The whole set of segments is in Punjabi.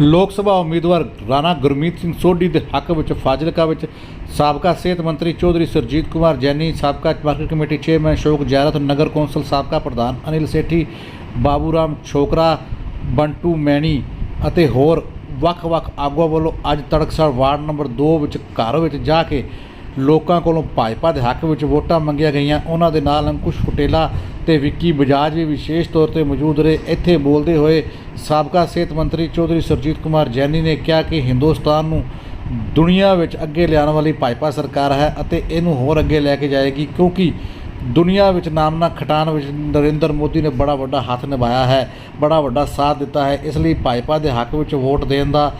ਲੋਕ ਸਭਾ ਉਮੀਦਵਾਰ ਰਾਣਾ ਗੁਰਮੀਤ ਸਿੰਘ ਸੋਢੀ ਦੇ ਹੱਕ ਵਿੱਚ ਫਾਜ਼ਿਲਕਾ ਵਿੱਚ ਸਾਬਕਾ ਸਿਹਤ ਮੰਤਰੀ ਚੌਧਰੀ ਸਰਜੀਤ ਕੁਮਾਰ ਜੈਨੀ, ਸਾਬਕਾ market committee chairman Ashok Jairat ਨਗਰ ਕੌਂਸਲ ਸਾਬਕਾ ਪ੍ਰਧਾਨ ਅਨਿਲ ਸੇਠੀ ਬਾਬੂ ਰਾਮ ਛੋਕਰਾ, ਬੰਟੂ ਮੈਣੀ ਅਤੇ ਹੋਰ ਵੱਖ-ਵੱਖ ਆਗੂਆਂ ਵੱਲੋਂ ਅੱਜ ਤੜਕਸਾਰ ਵਾਰਡ ਨੰਬਰ 2 ਵਿੱਚ ਘਰ ਵਿੱਚ ਜਾ ਕੇ ਲੋਕਾਂ ਕੋਲੋਂ ਭਾਜਪਾ ਦੇ ਹੱਕ ਵਿੱਚ ਵੋਟਾਂ ਮੰਗੀਆਂ ਗਈਆਂ। ਉਹਨਾਂ ਦੇ ਨਾਲ ਅੰਕੁਸ਼ ਫੁਟੇਲਾ ਤੇ ਵਿੱਕੀ ਬਜਾਜ ਵੀ ਵਿਸ਼ੇਸ਼ ਤੌਰ ਤੇ ਮੌਜੂਦ ਰਹੇ। ਇੱਥੇ ਬੋਲਦੇ ਹੋਏ ਸਾਬਕਾ ਸਿਹਤ ਮੰਤਰੀ ਚੌਧਰੀ ਸਰਜੀਤ ਕੁਮਾਰ ਜੈਨੀ ਨੇ ਕਿਹਾ ਕਿ ਹਿੰਦੁਸਤਾਨ ਨੂੰ ਦੁਨੀਆ ਵਿੱਚ ਅੱਗੇ ਲਿਆਉਣ ਵਾਲੀ ਭਾਜਪਾ ਸਰਕਾਰ ਹੈ ਅਤੇ ਇਹਨੂੰ ਹੋਰ ਅੱਗੇ ਲੈ ਕੇ ਜਾਏਗੀ ਕਿਉਂਕਿ ਦੁਨੀਆ ਵਿੱਚ ਨਾਮਨਾ ਖਟਾਣ ਵਿੱਚ ਨਰਿੰਦਰ ਮੋਦੀ ਨੇ ਬੜਾ ਵੱਡਾ ਹੱਥ ਨਿਭਾਇਆ ਹੈ, ਬੜਾ ਵੱਡਾ ਸਾਥ ਦਿੱਤਾ ਹੈ। ਇਸ ਲਈ ਭਾਜਪਾ ਦੇ ਹੱਕ ਵਿੱਚ ਵੋਟ ਦੇਣ ਦਾ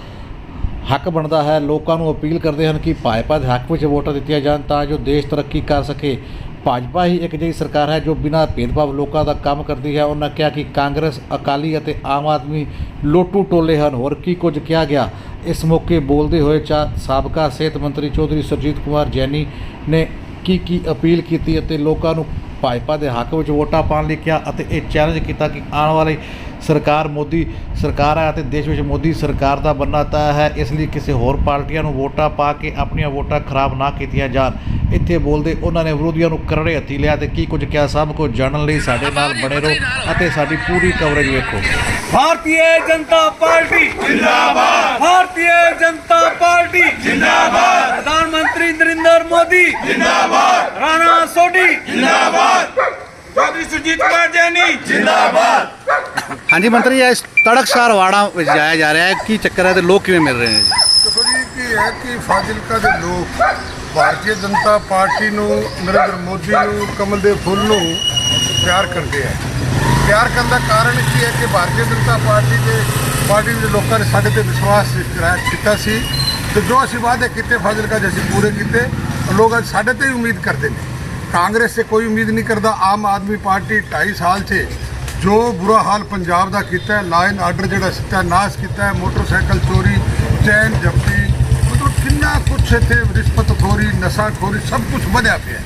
ਹੱਕ ਬਣਦਾ ਹੈ। ਲੋਕਾਂ ਨੂੰ ਅਪੀਲ ਕਰਦੇ ਹਨ ਕਿ ਭਾਜਪਾ ਦੇ ਹੱਕ ਵਿੱਚ ਵੋਟਾਂ ਦਿੱਤੀਆਂ ਜਾਣ ਤਾਂ ਜੋ ਦੇਸ਼ ਤਰੱਕੀ ਕਰ ਸਕੇ। ਭਾਜਪਾ ਹੀ ਇੱਕ ਜਿਹੀ ਸਰਕਾਰ ਹੈ ਜੋ ਬਿਨਾਂ ਭੇਦਭਾਵ ਲੋਕਾਂ ਦਾ ਕੰਮ ਕਰਦੀ ਹੈ। ਉਹਨਾਂ ਕਿਹਾ ਕਿ ਕਾਂਗਰਸ, ਅਕਾਲੀ ਅਤੇ ਆਮ ਆਦਮੀ ਲੋਟੂ ਟੋਲੇ ਹਨ। ਹੋਰ ਕੀ ਕੁਝ ਕਿਹਾ ਗਿਆ? ਇਸ ਮੌਕੇ ਬੋਲਦੇ ਹੋਏ ਚਾ ਸਾਬਕਾ ਸਿਹਤ ਮੰਤਰੀ ਚੌਧਰੀ ਸਰਜੀਤ ਕੁਮਾਰ ਜੈਨੀ ਨੇ ਕੀ ਕੀ ਅਪੀਲ ਕੀਤੀ ਅਤੇ ਲੋਕਾਂ ਨੂੰ ਭਾਜਪਾ ਦੇ ਹੱਕ ਵਿੱਚ ਵੋਟਾਂ ਪਾਉਣ ਲਈ ਕਿਹਾ ਅਤੇ ਇਹ ਚੈਲੰਜ ਕੀਤਾ ਕਿ ਆਉਣ ਵਾਲੀ ਸਰਕਾਰ ਮੋਦੀ ਸਰਕਾਰ ਹੈ ਅਤੇ ਦੇਸ਼ ਵਿੱਚ ਮੋਦੀ ਸਰਕਾਰ ਦਾ ਬੰਨਾ ਤੈਅ ਹੈ। ਇਸ ਲਈ ਕਿਸੇ ਹੋਰ ਪਾਰਟੀਆਂ ਨੂੰ ਵੋਟਾਂ ਪਾ ਕੇ ਆਪਣੀਆਂ ਵੋਟਾਂ ਖਰਾਬ ਨਾ ਕੀਤੀਆਂ ਜਾਣ। ਇੱਥੇ ਬੋਲਦੇ ਉਹਨਾਂ ਨੇ ਵਿਰੋਧੀਆਂ ਨੂੰ ਕਰੜੇ ਹੱਥੀ ਲਿਆ ਤੇ ਕੀ ਕੁਝ ਕਿਹਾ ਸਭ ਕੁਝ ਜਾਣਨ ਲਈ ਸਾਡੇ ਨਾਲ ਬਣੇ ਰਹੋ ਅਤੇ ਸਾਡੀ ਪੂਰੀ ਕਵਰੇਜ ਵੇਖੋ। ਭਾਰਤੀ ਜਨਤਾ ਪਾਰਟੀ ਜਿੰਦਾਬਾਦ। ਭਾਰਤੀ ਜਨਤਾ ਪਾਰਟੀ ਜਿੰਦਾਬਾਦ। ਪ੍ਰਧਾਨ ਮੰਤਰੀ ਨਰਿੰਦਰ ਮੋਦੀ ਜਿੰਦਾਬਾਦ। ਰਾਣਾ ਸੋਢੀ ਜਿੰਦਾਬਾਦ। ਚੌਧਰੀ ਸੁਜੀਤ ਕੁਮਾਰ ਜੈਨੀ ਜਿੰਦਾਬਾਦ। ਹਾਂਜੀ ਮੰਤਰੀ ਇਸ ਤੜਕਸਾਰ ਵਾੜਾ ਵਿੱਚ ਜਾਇਆ ਜਾ ਰਿਹਾ ਹੈ। ਕੀ ਚੱਕਰ ਹੈ ਤੇ ਲੋਕ ਕਿਵੇਂ ਮਿਲ ਰਹੇ ਨੇ ਜੀ? ਕਿ ਹੈ ਕਿ ਫਾਜ਼ਿਲਕਾ ਦੇ ਲੋਕ ਭਾਰਤੀ ਜਨਤਾ ਪਾਰਟੀ ਨੂੰ, ਨਰਿੰਦਰ ਮੋਦੀ ਨੂੰ, ਕਮਲ ਦੇ ਫੁੱਲ ਨੂੰ ਪਿਆਰ ਕਰਦੇ ਆ। ਪਿਆਰ ਕਰਨ ਦਾ ਕਾਰਨ ਕੀ ਹੈ ਕਿ ਭਾਰਤੀ ਜਨਤਾ ਪਾਰਟੀ ਦੇ ਪਾਰਟੀ ਦੇ ਲੋਕਾਂ ਨੇ ਸਾਡੇ ਤੇ ਵਿਸ਼ਵਾਸ ਕੀਤਾ ਸੀ ਤੇ ਜੋ ਅਸੀਂ ਵਾਅਦੇ ਕੀਤੇ ਫਾਜ਼ਿਲਕਾ ਦੇ ਅਸੀਂ ਪੂਰੇ ਕੀਤੇ ਲੋਕ ਅੱਜ ਸਾਡੇ ਤੇ ਹੀ ਉਮੀਦ ਕਰਦੇ ਨੇ। ਕਾਂਗਰਸ ਤੇ ਕੋਈ ਉਮੀਦ ਨਹੀਂ ਕਰਦਾ, ਆਮ ਆਦਮੀ ਪਾਰਟੀ 2.5 ਸਾਲ 'ਚ ਜੋ ਬੁਰਾ ਹਾਲ ਪੰਜਾਬ ਦਾ ਕੀਤਾ ਹੈ ਲਾਇਨ ਆਰਡਰ ਜਿਹੜਾ ਸਤਿਆਨਾਸ਼ ਕੀਤਾ ਹੈ, ਮੋਟਰਸਾਈਕਲ ਚੋਰੀ, ਚੈਨ ਜ਼ਬਤੀ ਕੁਛ ਇੱਥੇ ਰਿਸ਼ਵਤਖੋਰੀ ਨਸ਼ਾਖੋਰੀ ਸਭ ਕੁਝ ਵਧਿਆ ਪਿਆ।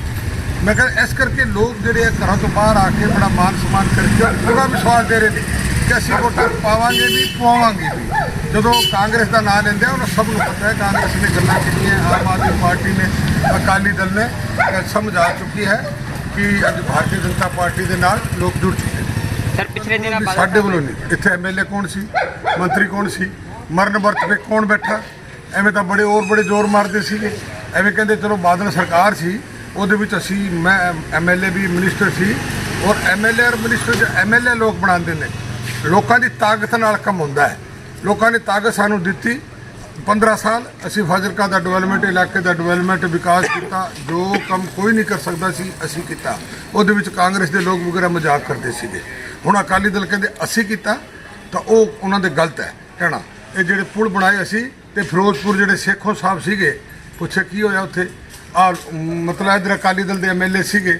ਮੈਂ ਕਹਿੰਦਾ ਇਸ ਕਰਕੇ ਲੋਕ ਜਿਹੜੇ ਆ ਘਰਾਂ ਤੋਂ ਬਾਹਰ ਆ ਕੇ ਬੜਾ ਮਾਨ ਸਨਮਾਨ ਕਰਕੇ ਪੂਰਾ ਵਿਸ਼ਵਾਸ ਦੇ ਰਹੇ ਨੇ ਕਿ ਅਸੀਂ ਵੋਟਾਂ ਪਾਵਾਂਗੇ ਵੀ ਪਵਾਵਾਂਗੇ ਵੀ। ਜਦੋਂ ਕਾਂਗਰਸ ਦਾ ਨਾਂ ਲੈਂਦੇ ਆ ਉਹਨਾਂ ਸਭ ਨੂੰ ਪਤਾ ਹੈ ਕਾਂਗਰਸ ਨੇ ਗੱਲਾਂ ਕੀਤੀਆਂ ਆਮ ਆਦਮੀ ਪਾਰਟੀ ਨੇ ਅਕਾਲੀ ਦਲ ਨੇ ਸਮਝ ਆ ਚੁੱਕੀ ਹੈ ਕਿ ਅੱਜ ਭਾਰਤੀ ਜਨਤਾ ਪਾਰਟੀ ਦੇ ਨਾਲ ਲੋਕ ਜੁੜ ਚੁੱਕੇ ਨੇ। ਸਰ ਪਿਛਲੇ ਦਿਨਾਂ ਸਾਡੇ ਵੱਲੋਂ ਨਹੀਂ। ਇੱਥੇ ਐਮਐਲਏ ਕੌਣ ਸੀ? ਮੰਤਰੀ ਕੌਣ ਸੀ? ਮਰਨ ਵਰਤ ਤੇ ਕੌਣ ਬੈਠਾ? ਐਵੇਂ ਤਾਂ ਬੜੇ ਹੋਰ ਬੜੇ ਜ਼ੋਰ ਮਾਰਦੇ ਸੀਗੇ। ਐਵੇਂ ਕਹਿੰਦੇ ਚਲੋ ਬਾਦਲ ਸਰਕਾਰ ਸੀ, ਉਹਦੇ ਵਿੱਚ ਅਸੀਂ ਮੈਂ ਐਮਐਲਏ ਵੀ ਮਿਨਿਸਟਰ ਸੀ ਔਰ ਐਮਐਲਏ ਔਰ ਮਿਨਿਸਟਰ ਜੋ ਐਮਐਲਏ ਲੋਕ ਬਣਾਉਂਦੇ ਨੇ, ਲੋਕਾਂ ਦੀ ਤਾਕਤ ਨਾਲ ਕੰਮ ਹੁੰਦਾ ਹੈ। ਲੋਕਾਂ ਨੇ ਤਾਕਤ ਸਾਨੂੰ ਦਿੱਤੀ। 15 ਸਾਲ ਅਸੀਂ ਫਾਜ਼ਿਲਕਾ ਦਾ ਡਿਵੈਲਪਮੈਂਟ ਇਲਾਕੇ ਦਾ ਡਿਵੈਲਪਮੈਂਟ ਵਿਕਾਸ ਕੀਤਾ, ਜੋ ਕੰਮ ਕੋਈ ਨਹੀਂ ਕਰ ਸਕਦਾ ਸੀ, ਅਸੀਂ ਕੀਤਾ। ਉਹਦੇ ਵਿੱਚ ਕਾਂਗਰਸ ਦੇ ਲੋਕ ਵਗੈਰਾ ਮਜ਼ਾਕ ਕਰਦੇ ਸੀਗੇ। ਹੁਣ ਅਕਾਲੀ ਦਲ ਕਹਿੰਦੇ ਅਸੀਂ ਕੀਤਾ, ਤਾਂ ਉਹ ਉਹਨਾਂ ਦੇ ਗਲਤ ਹੈ। ਕਹਿਣਾ, ਇਹ ਜਿਹੜੇ ਪੁਲ ਬਣਾਏ ਅਸੀਂ ਤੇ ਫਿਰੋਜ਼ਪੁਰ ਜਿਹੜੇ ਸੇਖੋਂ ਸਾਹਿਬ ਸੀਗੇ ਪੁੱਛਿਆ ਕੀ ਹੋਇਆ ਉੱਥੇ? ਆ ਮਤਲਬ ਇਧਰ ਅਕਾਲੀ ਦਲ ਦੇ ਐਮਐਲਏ ਸੀਗੇ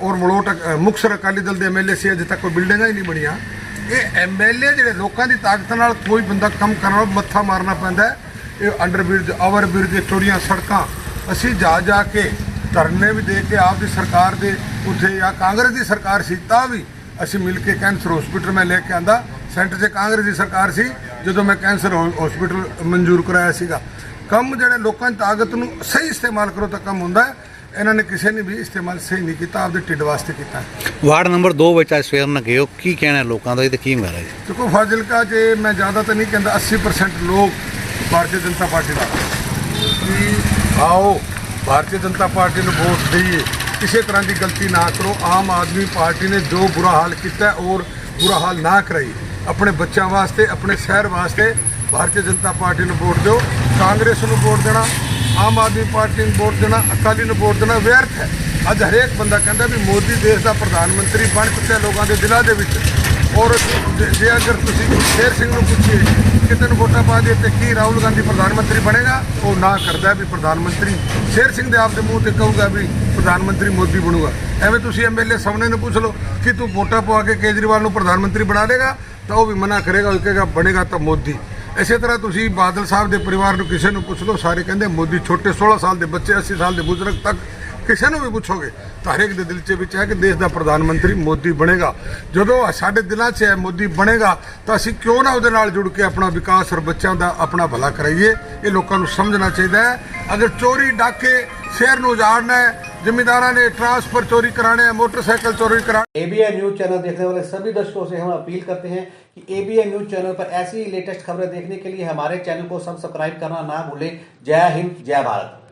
ਔਰ ਮਲੋਟ ਅ, ਮੁਕਤਸਰ ਅਕਾਲੀ ਦਲ ਦੇ ਐਮਐਲਏ ਸੀ ਅਜੇ ਤੱਕ ਕੋਈ ਬਿਲਡਿੰਗਾਂ ਹੀ ਨਹੀਂ ਬਣੀਆਂ। ਇਹ ਐਮਐਲਏ ਜਿਹੜੇ ਲੋਕਾਂ ਦੀ ਤਾਕਤ ਨਾਲ ਕੋਈ ਬੰਦਾ ਕੰਮ ਕਰਨ ਮੱਥਾ ਮਾਰਨਾ ਪੈਂਦਾ ਹੈ। ਇਹ ਅੰਡਰਬ੍ਰਿਜ ਓਵਰਬ੍ਰਿਜ ਚੋਰੀਆਂ ਸੜਕਾਂ ਅਸੀਂ ਜਾ ਜਾ ਕੇ ਧਰਨੇ ਵੀ ਦੇ ਕੇ ਆਪ ਦੀ ਸਰਕਾਰ ਦੇ ਉੱਥੇ ਜਾਂ ਕਾਂਗਰਸ ਦੀ ਸਰਕਾਰ ਸੀ ਤਾਂ ਵੀ ਅਸੀਂ ਮਿਲ ਕੇ ਕੈਂਸਰ ਹਸਪੀਟਲ ਮੈਂ ਲੈ ਕੇ ਆਂਦਾ। ਸੈਂਟਰ 'ਚ ਕਾਂਗਰਸ ਦੀ ਸਰਕਾਰ ਸੀ ਜਦੋਂ ਮੈਂ ਕੈਂਸਰ ਹਸਪੀਟਲ ਮਨਜ਼ੂਰ ਕਰਾਇਆ ਸੀਗਾ ਕੰਮ ਜਿਹੜੇ ਲੋਕਾਂ ਦੀ ਤਾਕਤ ਨੂੰ ਸਹੀ ਇਸਤੇਮਾਲ ਕਰੋ ਤਾਂ ਕੰਮ ਹੁੰਦਾ ਇਹਨਾਂ ਨੇ ਕਿਸੇ ਨੇ ਵੀ ਇਸਤੇਮਾਲ ਸਹੀ ਨਹੀਂ ਕੀਤਾ ਆਪਦੇ ਢਿੱਡ ਵਾਸਤੇ ਕੀਤਾ ਵਾਰਡ ਨੰਬਰ 2 ਵਿੱਚ ਅੱਜ ਸਵੇਰ ਨਾਲ ਗਏ ਹੋ ਕੀ ਕਹਿਣਾ ਲੋਕਾਂ ਦਾ ਇਹ ਤੇ ਕੀ ਮੇਰਾ ਜੀ ਦੇਖੋ ਫਾਜ਼ਿਲਕਾ 'ਚ ਮੈਂ ਜ਼ਿਆਦਾ ਤਾਂ ਨਹੀਂ ਕਹਿੰਦਾ 80% ਲੋਕ ਭਾਰਤੀ ਜਨਤਾ ਪਾਰਟੀ ਦਾ। ਕਿ ਆਓ ਭਾਰਤੀ ਜਨਤਾ ਪਾਰਟੀ ਨੂੰ ਵੋਟ ਦੇਈਏ। ਕਿਸੇ ਤਰ੍ਹਾਂ ਦੀ ਗਲਤੀ ਨਾ ਕਰੋ। ਆਮ ਆਦਮੀ ਪਾਰਟੀ ਨੇ ਜੋ ਬੁਰਾ ਹਾਲ ਕੀਤਾ ਔਰ ਬੁਰਾ ਹਾਲ ਨਾ ਕਰਾਈ ਆਪਣੇ ਬੱਚਿਆਂ ਵਾਸਤੇ, ਆਪਣੇ ਸ਼ਹਿਰ ਵਾਸਤੇ ਭਾਰਤੀ ਜਨਤਾ ਪਾਰਟੀ ਨੂੰ ਵੋਟ ਦਿਓ। ਕਾਂਗਰਸ ਨੂੰ ਵੋਟ ਦੇਣਾ, ਆਮ ਆਦਮੀ ਪਾਰਟੀ ਨੂੰ ਵੋਟ ਦੇਣਾ, ਅਕਾਲੀ ਨੂੰ ਵੋਟ ਦੇਣਾ ਵਿਅਰਥ ਹੈ। ਅੱਜ ਹਰੇਕ ਬੰਦਾ ਕਹਿੰਦਾ ਵੀ ਮੋਦੀ ਦੇਸ਼ ਦਾ ਪ੍ਰਧਾਨ ਮੰਤਰੀ ਬਣ ਚੁੱਕਿਆ ਲੋਕਾਂ ਦੇ ਦਿਲਾਂ ਦੇ ਵਿੱਚ। ਔਰ ਜੇ- ਅਗਰ ਤੁਸੀਂ ਸ਼ੇਰ ਸਿੰਘ ਨੂੰ ਪੁੱਛੀਏ ਕਿ ਤੈਨੂੰ ਵੋਟਾਂ ਪਾ ਦੇ ਤੇ ਕੀ ਰਾਹੁਲ ਗਾਂਧੀ ਪ੍ਰਧਾਨ ਮੰਤਰੀ ਬਣੇਗਾ, ਉਹ ਨਾ ਕਰਦਾ ਵੀ ਪ੍ਰਧਾਨ ਮੰਤਰੀ। ਸ਼ੇਰ ਸਿੰਘ ਦੇ ਆਪ ਦੇ ਮੂੰਹ ਤੇ ਕਹੂਗਾ ਵੀ ਪ੍ਰਧਾਨ ਮੰਤਰੀ ਮੋਦੀ ਬਣੂਗਾ। ਐਵੇਂ ਤੁਸੀਂ ਐਮਐਲਏ ਸਾਹਮਣੇ ਨੂੰ ਪੁੱਛ ਲਓ ਕਿ ਤੂੰ ਵੋਟਾਂ ਪਵਾ ਕੇ ਕੇਜਰੀਵਾਲ ਨੂੰ ਪ੍ਰਧਾਨ ਮੰਤਰੀ ਬਣਾ ਦੇਗਾ ਤਾਂ ਉਹ ਵੀ ਮਨਾ ਕਰੇਗਾ, ਉਹ ਕਹੇਗਾ, ਬਣੇਗਾ ਤਾਂ ਮੋਦੀ। ਇਸੇ ਤਰ੍ਹਾਂ ਤੁਸੀਂ ਬਾਦਲ ਸਾਹਿਬ ਦੇ ਪਰਿਵਾਰ ਨੂੰ ਕਿਸੇ ਨੂੰ ਪੁੱਛ ਲਓ, ਸਾਰੇ ਕਹਿੰਦੇ ਮੋਦੀ ਛੋਟੇ 16 ਸਾਲ ਦੇ ਬੱਚੇ 80 ਸਾਲ ਦੇ ਬਜ਼ੁਰਗ ਤੱਕ ਕਿਸੇ ਨੂੰ ਵੀ ਪੁੱਛੋਗੇ। ਤਾਂ ਹਰੇਕ ਦੇ ਦਿਲ 'ਚ ਵਿੱਚ ਹੈ ਕਿ ਦੇਸ਼ ਦਾ ਪ੍ਰਧਾਨ ਮੰਤਰੀ ਮੋਦੀ ਬਣੇਗਾ। ਜਦੋਂ ਸਾਡੇ ਦਿਲਾਂ 'ਚ ਹੈ ਮੋਦੀ ਬਣੇਗਾ, ਤਾਂ ਅਸੀਂ ਕਿਉਂ ਨਾ ਉਹਦੇ ਨਾਲ ਜੁੜ ਕੇ ਆਪਣਾ ਵਿਕਾਸ ਔਰ ਬੱਚਿਆਂ ਦਾ ਆਪਣਾ ਭਲਾ ਕਰਾਈਏ? ਇਹ ਲੋਕਾਂ ਨੂੰ ਸਮਝਣਾ ਚਾਹੀਦਾ ਹੈ। ਅਗਰ ਚੋਰੀ, ਡਾਕੇ, ਸ਼ਹਿਰ ਨੂੰ ਉਜਾੜਨਾ ਹੈ जिम्मेदारा ने ट्रांसफ़र चोरी कराने हैं मोटरसाइकिल चोरी कराने। एबीएन न्यूज़ चैनल देखने वाले सभी दर्शकों से हम अपील करते हैं कि एबीएन न्यूज़ चैनल पर ऐसी लेटेस्ट खबरें देखने के लिए हमारे चैनल को सब्सक्राइब करना ना भूलें। जय हिंद, जय भारत।